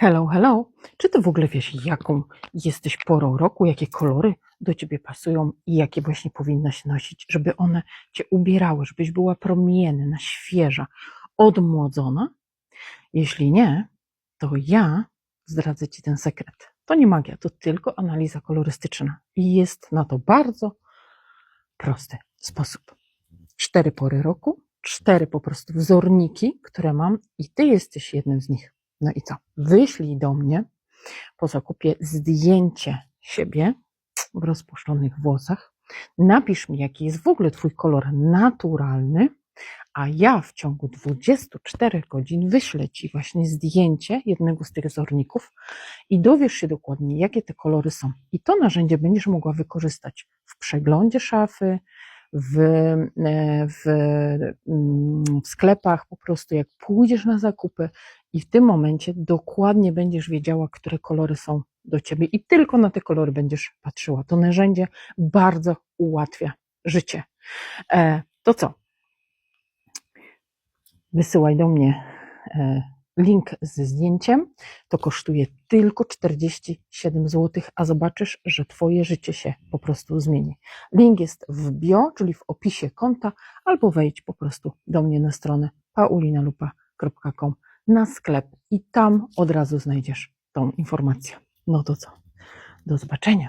Hello, hello. Czy ty w ogóle wiesz, jaką jesteś porą roku, jakie kolory do ciebie pasują i jakie właśnie powinnaś nosić, żeby one cię ubierały, żebyś była promienna, świeża, odmłodzona? Jeśli nie, to ja zdradzę ci ten sekret. To nie magia, to tylko analiza kolorystyczna i jest na to bardzo prosty sposób. Cztery pory roku, cztery po prostu wzorniki, które mam i ty jesteś jednym z nich. No i co? Wyślij do mnie po zakupie zdjęcie siebie w rozpuszczonych włosach. Napisz mi, jaki jest w ogóle Twój kolor naturalny, a ja w ciągu 24 godzin wyślę Ci właśnie zdjęcie jednego z tych wzorników i dowiesz się dokładnie, jakie te kolory są. I to narzędzie będziesz mogła wykorzystać w przeglądzie szafy, w, e, w, mm, w sklepach, po prostu jak pójdziesz na zakupy i w tym momencie dokładnie będziesz wiedziała, które kolory są do ciebie i tylko na te kolory będziesz patrzyła. To narzędzie bardzo ułatwia życie. E, to co? Wysyłaj do mnie e, link ze zdjęciem. To kosztuje tylko 47 zł, a zobaczysz, że Twoje życie się po prostu zmieni. Link jest w bio, czyli w opisie konta, albo wejdź po prostu do mnie na stronę paulinalupa.com na sklep i tam od razu znajdziesz tą informację. No to co? Do zobaczenia.